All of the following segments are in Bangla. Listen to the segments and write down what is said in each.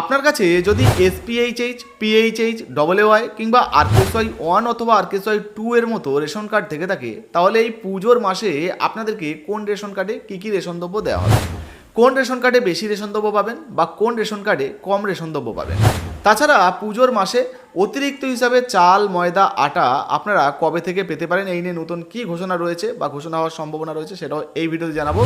আপনার কাছে যদি এসপিএইচএইচ পিএইচএইচ ডবল ওয়াই কিংবা আরকেএসওয়াই ওয়ান অথবা আরকেএসওয়াই টু এর মতো রেশন কার্ড থেকে থাকে, তাহলে এই পুজোর মাসে আপনাদেরকে কোন রেশন কার্ডে কী কী রেশন দ্রব্য দেওয়া হবে কোন রেশন কার্ডে বেশি রেশন দ্রব্য পাবেন বা কোন রেশন কার্ডে কম রেশন দ্রব্য পাবেন? তাছাড়া পুজোর মাসে অতিরিক্ত হিসাবে চাল, ময়দা, আটা আপনারা কবে থেকে পেতে পারেন? এই নিয়ে নতুন কী ঘোষণা রয়েছে বা ঘোষণা হওয়ার সম্ভাবনা রয়েছে সেটাও এই ভিডিওতে জানাব।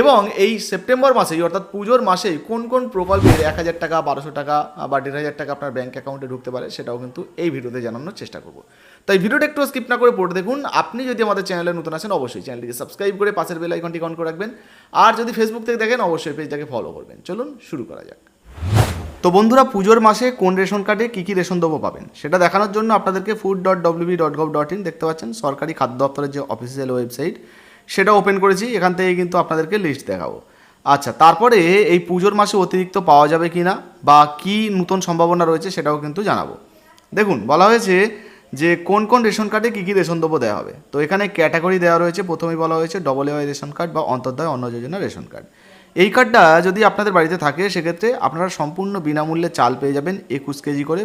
এবং এই সেপ্টেম্বর মাসেই, অর্থাৎ পুজোর মাসেই কোন কোন প্রকল্পের এক হাজার টাকা, বারোশো টাকা বা দেড় হাজার টাকা আপনার ব্যাঙ্ক অ্যাকাউন্টে ঢুকতে পারে, সেটাও কিন্তু এই ভিডিওতে জানানোর চেষ্টা করব। তাই ভিডিওটা একটু স্কিপ না করে পড়ে দেখুন। আপনি যদি আমাদের চ্যানেলে নতুন আছেন, অবশ্যই চ্যানেলটিকে সাবস্ক্রাইব করে পাশের বেল আইকনটি অন করে রাখবেন। আর যদি ফেসবুক থেকে দেখেন, অবশ্যই পেজটাকে ফলো করবেন। চলুন শুরু করা যাক। তো বন্ধুরা, পুজোর মাসে কোন রেশন কার্ডে কী কী রেশন দ্রব্য পাবেন? সেটা দেখানোর জন্য আপনাদেরকে food dot W B dot gov dot in দেখতে পাচ্ছেন। সরকারি খাদ্য দপ্তরের যে অফিসিয়াল ওয়েবসাইট সেটা ওপেন করেছি, এখান থেকে কিন্তু আপনাদেরকে লিস্ট দেখাবো। আচ্ছা তারপরে এই পুজোর মাসে অতিরিক্ত পাওয়া যাবে কি না বা কী নতুন সম্ভাবনা রয়েছে সেটাও কিন্তু জানাব। দেখুন, বলা হয়েছে যে কোন কোন রেশন কার্ডে কী কী রেশন দ্রব্য দেওয়া হবে। তো এখানে ক্যাটাগরি দেওয়া রয়েছে, প্রথমেই বলা হয়েছে ডবল এওয়াই রেশন কার্ড বা অন্তর্দয় অন্ন যোজনা রেশন কার্ড। এই কার্ডটা যদি আপনাদের বাড়িতে থাকে, সেক্ষেত্রে আপনারা সম্পূর্ণ বিনামূল্যে চাল পেয়ে যাবেন একুশ কেজি করে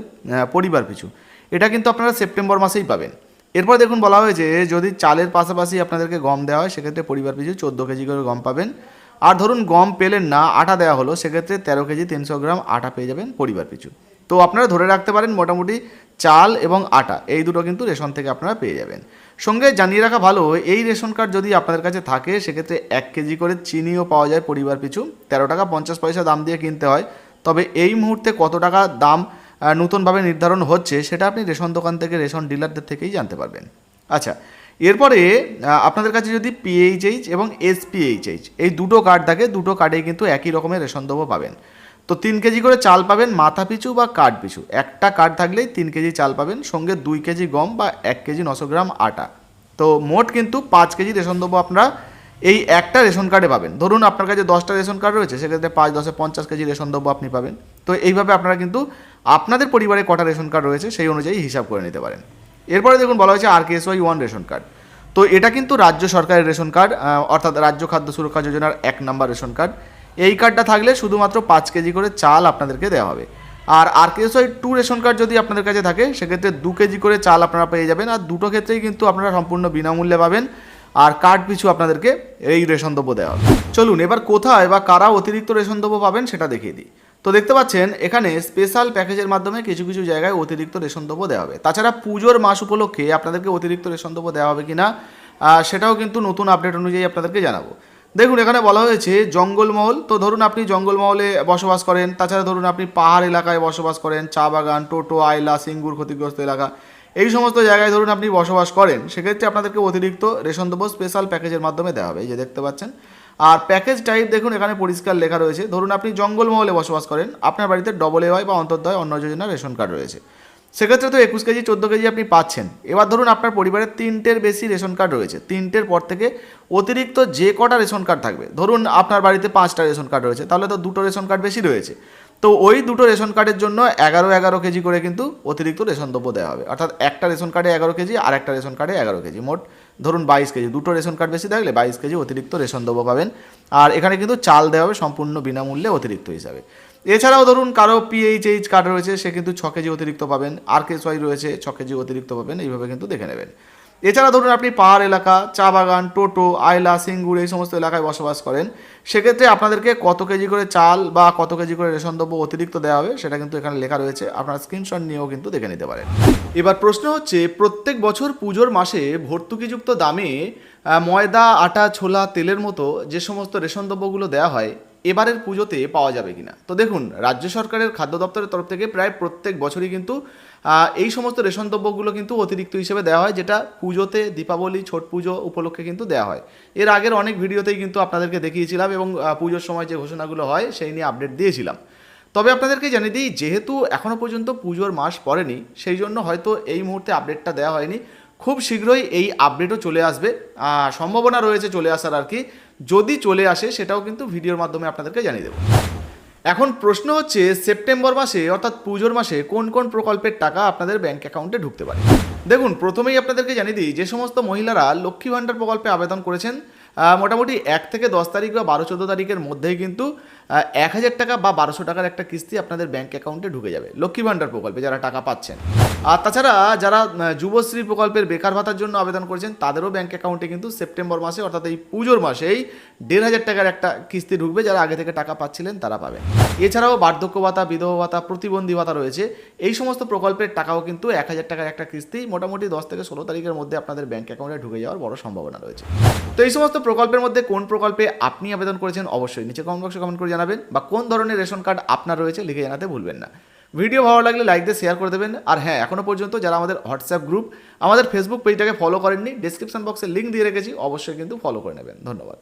পরিবার পিছু। এটা কিন্তু আপনারা সেপ্টেম্বর মাসেই পাবেন। এরপর দেখুন বলা হয়েছে, যদি চালের পাশাপাশি আপনাদেরকে গম দেওয়া হয়, সেক্ষেত্রে পরিবার পিছু চোদ্দ কেজি করে গম পাবেন। আর ধরুন গম পেলেন না আটা দেওয়া হলো, সেক্ষেত্রে তেরো কেজি তিনশো গ্রাম আটা পেয়ে যাবেন পরিবার পিছু। তো আপনারা ধরে রাখতে পারেন মোটামুটি চাল এবং আটা, এই দুটো কিন্তু রেশন থেকে আপনারা পেয়ে যাবেন। সঙ্গে জানিয়ে রাখা ভালো, এই রেশন কার্ড যদি আপনাদের কাছে থাকে, সেক্ষেত্রে এক কেজি করে চিনিও পাওয়া যায় পরিবার পিছু। তেরো টাকা পঞ্চাশ পয়সা দাম দিয়ে কিনতে হয়। তবে এই মুহূর্তে কত টাকা দাম নতুনভাবে নির্ধারণ হচ্ছে, সেটা আপনি রেশন দোকান থেকে, রেশন ডিলারদের থেকেই জানতে পারবেন। আচ্ছা এরপরে আপনাদের কাছে যদি পিএইচএইচ এবং এসপিএইচএইচ এই দুটো কার্ড থাকে, দুটো কার্ডেই কিন্তু একই রকমের রেশন দ্রব্য পাবেন। তো তিন কেজি করে চাল পাবেন মাথা পিছু বা কার্ড পিছু। একটা কার্ড থাকলেই তিন কেজি চাল পাবেন, সঙ্গে দুই কেজি গম বা এক কেজি নশো গ্রাম আটা। তো মোট কিন্তু পাঁচ কেজি রেশন দ্রব্য আপনারা এই একটা রেশন কার্ডে পাবেন। ধরুন আপনার কাছে দশটা রেশন কার্ড রয়েছে, সেক্ষেত্রে পাঁচ, দশে পঞ্চাশ কেজি রেশন দ্রব্য আপনি পাবেন। তো এইভাবে আপনারা কিন্তু আপনাদের পরিবারে কটা রেশন কার্ড রয়েছে সেই অনুযায়ী হিসাব করে নিতে পারেন। এরপরে দেখুন বলা হয়েছে R Y one ration card. তো এটা কিন্তু রাজ্য সরকারের রেশন কার্ড অর্থাৎ রাজ্য খাদ্য সুরক্ষা যোজনার এক নম্বর রেশন কার্ড। এই কার্ডটা থাকলে শুধুমাত্র পাঁচ কেজি করে চাল আপনাদেরকে দেওয়া হবে। আর R Y two ration card যদি আপনাদের কাছে থাকে, সেক্ষেত্রে দু কেজি করে চাল আপনারা পেয়ে যাবেন। আর দুটো ক্ষেত্রেই কিন্তু আপনারা সম্পূর্ণ বিনামূল্যে পাবেন। আর কার্ড পিছু আপনাদেরকে এই রেশন দ্রব্য দেওয়া হবে। চলুন, এবার কোথায় বা কারা অতিরিক্ত রেশন দ্রব্য পাবেন সেটা দেখিয়ে দিই। তো দেখতে পাচ্ছেন এখানে স্পেশাল প্যাকেজের মাধ্যমে কিছু কিছু জায়গায় অতিরিক্ত রেশন দ্রব্য দেওয়া হবে। তাছাড়া পুজোর মাস উপলক্ষে আপনাদেরকে অতিরিক্ত রেশন দ্রব্য দেওয়া হবে কিনা আহ, সেটাও কিন্তু নতুন আপডেট অনুযায়ী আপনাদেরকে জানাব। দেখুন এখানে বলা হয়েছে জঙ্গলমহল তো ধরুন আপনি জঙ্গলমহলে বসবাস করেন তাছাড়া ধরুন আপনি পাহাড় এলাকায় বসবাস করেন চা বাগান টোটো আইলা সিঙ্গুর ক্ষতিগ্রস্ত এলাকা এই সমস্ত জায়গায় ধরুন আপনি বসবাস করেন সেক্ষেত্রে আপনাদেরকে অতিরিক্ত রেশন দেবো স্পেশাল প্যাকেজের মাধ্যমে দেওয়া হবে। এই যে দেখতে পাচ্ছেন আর প্যাকেজ টাইপ দেখুন, এখানে পরিষ্কার লেখা রয়েছে। ধরুন আপনি জঙ্গলমহলে বসবাস করেন, আপনার বাড়িতে ডবল এওয়াই বা অন্তর্দয় অন্ন যোজনা রেশন কার্ড রয়েছে। সেক্ষেত্রে তো একুশ কেজি, চোদ্দ কেজি আপনি পাচ্ছেন। এবার ধরুন আপনার পরিবারের তিনটের বেশি রেশন কার্ড রয়েছে। তিনটের পর থেকে অতিরিক্ত যে কটা রেশন কার্ড থাকবে, ধরুন আপনার বাড়িতে পাঁচটা রেশন কার্ড রয়েছে, তাহলে তো দুটো রেশন কার্ড বেশি রয়েছে। তো ওই দুটো রেশন কার্ডের জন্য এগারো এগারো কেজি করে কিন্তু অতিরিক্ত রেশন দ্রব্য দেওয়া হবে। অর্থাৎ একটা রেশন কার্ডে এগারো কেজি আর একটা রেশন কার্ডে এগারো কেজি। মোট ধরুন বাইশ কেজি, দুটো রেশন কার্ড বেশি থাকলে বাইশ কেজি অতিরিক্ত রেশন দেবো পাবেন। আর এখানে কিন্তু চাল দেওয়া হবে সম্পূর্ণ বিনামূল্যে অতিরিক্ত হিসাবে। এছাড়াও ধরুন কারও পিএইচএইচ কার্ড রয়েছে, সে কিন্তু ছ কেজি অতিরিক্ত পাবেন। আর কেসওয়াই রয়েছে, ছ কেজি অতিরিক্ত পাবেন, এইভাবে কিন্তু দেখে নেবেন। এছাড়া ধরুন আপনি পাহাড় এলাকা, চা বাগান, টোটো, আয়লা, সিঙ্গুর, এই সমস্ত এলাকায় বসবাস করেন, সেক্ষেত্রে আপনাদেরকে কত কেজি করে চাল বা কত কেজি করে রেশন দ্রব্য অতিরিক্ত দেওয়া হবে সেটা কিন্তু এখানে লেখা রয়েছে। আপনারা স্ক্রিনশট নিয়েও কিন্তু দেখে নিতে পারেন। এবার প্রশ্ন হচ্ছে, প্রত্যেক বছর পুজোর মাসে ভর্তুকিযুক্ত দামে ময়দা, আটা, ছোলা, তেলের মতো যে সমস্ত রেশন দ্রব্যগুলো দেওয়া হয় এবারের পুজোতে পাওয়া যাবে কিনা। তো দেখুন, রাজ্য সরকারের খাদ্য দপ্তরের তরফ থেকে প্রায় প্রত্যেক বছরই কিন্তু এই সমস্ত রেশন দ্রব্যগুলো কিন্তু অতিরিক্ত হিসেবে দেওয়া হয়, যেটা পুজোতে, দীপাবলি, ছট পুজো উপলক্ষে কিন্তু দেওয়া হয়। এর আগের অনেক ভিডিওতেই কিন্তু আপনাদেরকে দেখিয়েছিলাম এবং পুজোর সময় যে ঘোষণাগুলো হয়, সেই নিয়ে আপডেট দিয়েছিলাম। তবে আপনাদেরকে জানিয়ে দিই, যেহেতু এখনও পর্যন্ত পুজোর মাস পড়েনি, সেই জন্য হয়তো এই মুহূর্তে আপডেটটা দেওয়া হয়নি। খুব শীঘ্রই এই আপডেটও চলে আসবে। সম্ভাবনা রয়েছে চলে আসার আর কি। যদি চলে আসে, সেটাও কিন্তু ভিডিওর মাধ্যমে আপনাদেরকে জানিয়ে দেবো। এখন প্রশ্ন হচ্ছে, সেপ্টেম্বর মাসে অর্থাৎ পুজোর মাসে কোন কোন প্রকল্পের টাকা আপনাদের ব্যাংক অ্যাকাউন্টে ঢুকতে পারে? দেখুন, প্রথমেই আপনাদেরকে জানিয়ে দিই, যে সমস্ত মহিলারা লক্ষ্মী ভাণ্ডার প্রকল্পে আবেদন করেছেন মোটামুটি এক থেকে দশ তারিখ বা বারো চোদ্দ তারিখের মধ্যেই কিন্তু এক হাজার টাকা বা বারোশো টাকার একটা কিস্তি আপনাদের ব্যাঙ্ক অ্যাকাউন্টে ঢুকে যাবে। লক্ষ্মী ভাণ্ডার প্রকল্পে যারা টাকা পাচ্ছেন। আর তাছাড়া যারা যুবশ্রী প্রকল্পের বেকার ভাতার জন্য আবেদন করেছেন, তাদেরও ব্যাঙ্ক অ্যাকাউন্টে কিন্তু সেপ্টেম্বর মাসে, অর্থাৎ এই পুজোর মাসেই দেড় হাজার টাকার একটা কিস্তি ঢুকবে, যারা আগে থেকে টাকা পাচ্ছিলেন তারা পাবেন। এছাড়াও বার্ধক্য ভাতা, বিধবা ভাতা, প্রতিবন্ধী ভাতা রয়েছে। এই সমস্ত প্রকল্পের টাকাও কিন্তু এক হাজার টাকার একটা কিস্তি মোটামুটি দশ থেকে ষোলো তারিখের মধ্যে আপনাদের ব্যাঙ্ক অ্যাকাউন্টে ঢুকে যাওয়ার বড় সম্ভাবনা রয়েছে। তো এই সমস্ত প্রকল্পের মধ্যে কোন প্রকল্পে আপনি আবেদন করেছেন অবশ্যই নিচে কমেন্ট বক্সে কমেন্ট করে জানাবেন বা কোন ধরনের রেশন কার্ড আপনার রয়েছে লিখে জানাতে ভুলবেন না। ভিডিও ভালো লাগলে লাইক দিয়ে শেয়ার করে দেবেন। আর হ্যাঁ এখনও পর্যন্ত যারা আমাদের হোয়াটসঅ্যাপ গ্রুপ আমাদের ফেসবুক পেজটাকে ফলো করেননি ডিসক্রিপশন বক্সে লিঙ্ক দিয়ে রেখেছি, অবশ্যই কিন্তু ফলো করে নেবেন। ধন্যবাদ।